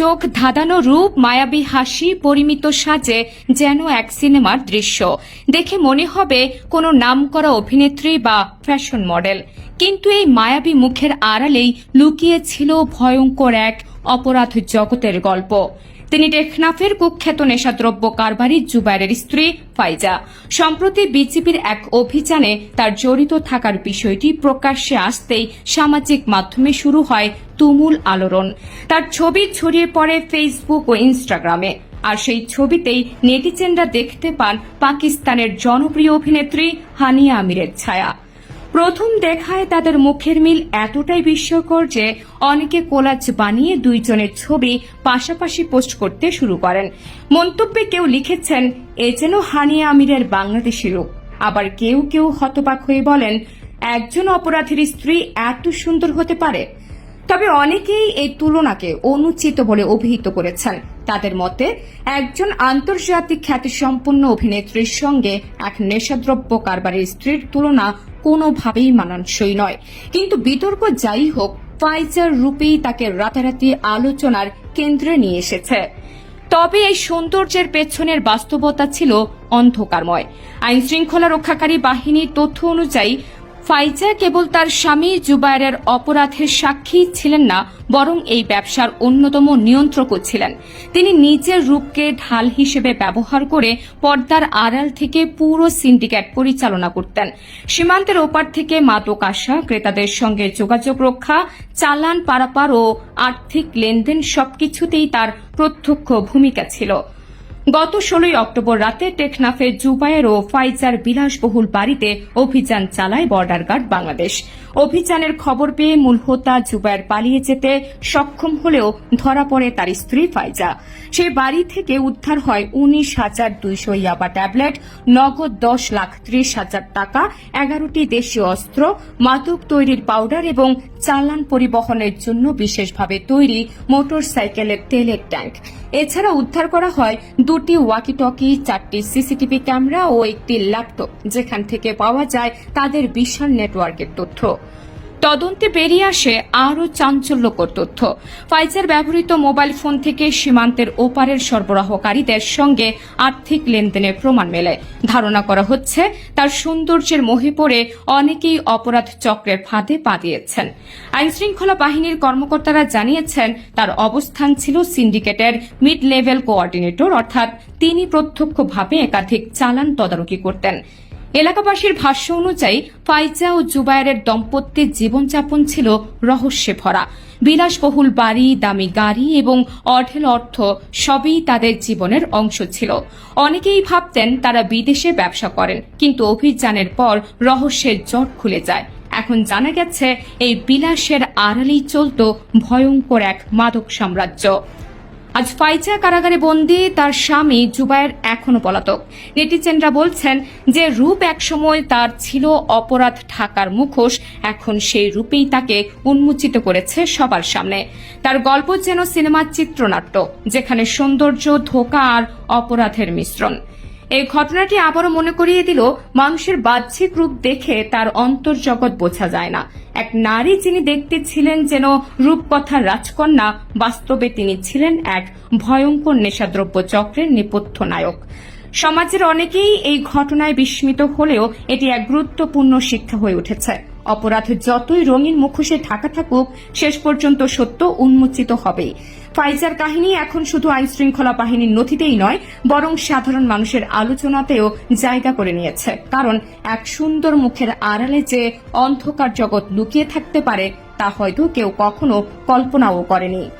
চোখ ধাঁধানো রূপ, মায়াবী হাসি, পরিমিত সাজে যেন এক সিনেমার দৃশ্য। দেখে মনে হবে কোনো নামকরা অভিনেত্রী বা ফ্যাশন মডেল। কিন্তু এই মায়াবী মুখের আড়ালেই লুকিয়েছিল ভয়ঙ্কর এক অপরাধ জগতের গল্প। তিনি টেকনাফের কুখ্যাত নেশাদ্রব্য কারবারি জুবাইরের স্ত্রী ফাইজা। সম্প্রতি বিজেপির এক অভিযানে তার জড়িত থাকার বিষয়টি প্রকাশ্যে আসতেই সামাজিক মাধ্যমে শুরু হয় তুমুল আলোড়ন। তার ছবি ছড়িয়ে পড়ে ফেসবুক ও ইনস্টাগ্রামে আর সেই ছবিতেই নেটিজেনরা দেখতে পান পাকিস্তানের জনপ্রিয় অভিনেত্রী হানিয়া আমিরের ছায়া। প্রথম দেখায় তাদের মুখের মিল এতটাই বিস্ময়কর যে অনেকে কোলাজ বানিয়ে দুইজনের ছবি পাশাপাশি পোস্ট করতে শুরু করেন। মন্তব্যে কেউ লিখেছেন, এ যেন হানিয়া আমিরের বাংলাদেশি রূপ। আবার কেউ কেউ হতবাক হয়ে বলেন, একজন অপরাধীর স্ত্রী এত সুন্দর হতে পারে? তবে অনেকেই এই তুলনাকে অনুচিত বলে অভিহিত করেছেন। তাদের মতে, একজন আন্তর্জাতিক খ্যাতিসম্পন্ন অভিনেত্রীর সঙ্গে এক নেশাদ্রব্য কারবারের স্ত্রীর তুলনা কোনোভাবেই মানানসই নয়। কিন্তু বিতর্ক যাই হোক ফাইজার রূপেই তাকে রাতারাতি আলোচনার কেন্দ্রে নিয়ে এসেছে। তবে এই সৌন্দর্যের পেছনের বাস্তবতা ছিল অন্ধকারময়। আইন শৃঙ্খলা রক্ষাকারী বাহিনীর তথ্য অনুযায়ী ফাইজা কেবল তার স্বামী জুবায়ের অপরাধের সাক্ষী ছিলেন না, বরং এই ব্যবসার অন্যতম নিয়ন্ত্রকও ছিলেন। তিনি নিজের রূপকে ঢাল হিসেবে ব্যবহার করে পর্দার আড়াল থেকে পুরো সিন্ডিকেট পরিচালনা করতেন। সীমান্তের ওপার থেকে মাদক আসা, ক্রেতাদের সঙ্গে যোগাযোগ রক্ষা, চালান পারাপার ও আর্থিক লেনদেন সবকিছুতেই তার প্রত্যক্ষ ভূমিকা ছিল। গত ষোলোই অক্টোবর রাতে টেকনাফে জুবায়ের ও ফাইজার বিলাসবহুল বাড়িতে অভিযান চালায় বর্ডার গার্ড বাংলাদেশ। অভিযানের খবর পেয়ে মূল হোতা জুবায়ের পালিয়ে যেতে সক্ষম হলেও ধরা পড়ে তার স্ত্রী ফাইজা। সে বাড়ি থেকে উদ্ধার হয় উনিশ হাজার দুইশো ইয়াবা ট্যাবলেট, নগদ দশ লাখ ত্রিশ হাজার টাকা, এগারোটি দেশীয় অস্ত্র, মাদক তৈরির পাউডার এবং চালান পরিবহনের জন্য বিশেষভাবে তৈরি মোটর সাইকেলের তেলের ট্যাঙ্ক। এছাড়া উদ্ধার করা হয় দুটি ওয়াকি টকি চারটি সিসিটিভি ক্যামেরা ও একটি ল্যাপটপ যেখান থেকে পাওয়া যায় তাদের বিশাল নেটওয়ার্কের তথ্য। তদন্তে বেরিয়ে আসে আরও চাঞ্চল্যকর তথ্য। ফাইজার ব্যবহৃত মোবাইল ফোন থেকে সীমান্তের ওপারের সরবরাহকারীদের সঙ্গে আর্থিক লেনদেনের প্রমাণ মেলে। ধারণা করা হচ্ছে, তার সৌন্দর্যের মোহে পড়ে অনেকেই অপরাধ চক্রের ফাঁদে পা দিয়েছেন। আইনশৃঙ্খলা বাহিনীর কর্মকর্তারা জানিয়েছেন, তার অবস্থান ছিল সিন্ডিকেটের মিড লেভেল কোঅর্ডিনেটর অর্থাৎ তিনি প্রত্যক্ষভাবে একাধিক চালান তদারকি করতেন। এলাকাবাসীর ভাষ্য অনুযায়ী ফাইজা ও জুবায়ের দম্পতির জীবনযাপন ছিল রহস্যে ভরা বিলাসবহুল বাড়ি, দামি গাড়ি এবং অঢেল অর্থ সবই তাদের জীবনের অংশ ছিল। অনেকেই ভাবতেন তারা বিদেশে ব্যবসা করেন, কিন্তু অভিযানের পর রহস্যের জট খুলে যায়। এখন জানা গেছে, এই বিলাসের আড়ালেই চলত ভয়ঙ্কর এক মাদক সাম্রাজ্য। আজ ফাইজা কারাগারে বন্দি তার স্বামী জুবায়ের এখনও পলাতক। নেটিজেনরা বলছেন যে রূপ একসময় তার ছিল অপরাধ ঢাকার মুখোশ, এখন সেই রূপেই তাকে উন্মোচিত করেছে সবার সামনে। তার গল্প যেন সিনেমার চিত্রনাট্য, যেখানে সৌন্দর্য, ধোকা আর অপরাধের মিশ্রণ। এই ঘটনাটি আবারও মনে করিয়ে দিল, মানুষের বাহ্যিক রূপ দেখে তার অন্তর্জগৎ বোঝা যায় না। এক নারী যিনি দেখতে ছিলেন যেন রূপকথার রাজকন্যা, বাস্তবে তিনি ছিলেন এক ভয়ঙ্কর নেশাদ্রব্য চক্রের নেপথ্য নায়ক। সমাজের অনেকেই এই ঘটনায় বিস্মিত হলেও এটি এক গুরুত্বপূর্ণ শিক্ষা হয়ে উঠেছে। অপরাধ যতই রঙিন মুখোশে ঢাকা থাকুক, শেষ পর্যন্ত সত্য উন্মোচিত হবে। ফাইজার কাহিনী এখন শুধু আইন শৃঙ্খলা বাহিনীর নথিতেই নয়, বরং সাধারণ মানুষের আলোচনাতেও জায়গা করে নিয়েছে। কারণ এক সুন্দর মুখের আড়ালে যে অন্ধকার জগৎ লুকিয়ে থাকতে পারে, তা হয়তো কেউ কখনো কল্পনাও করেনি।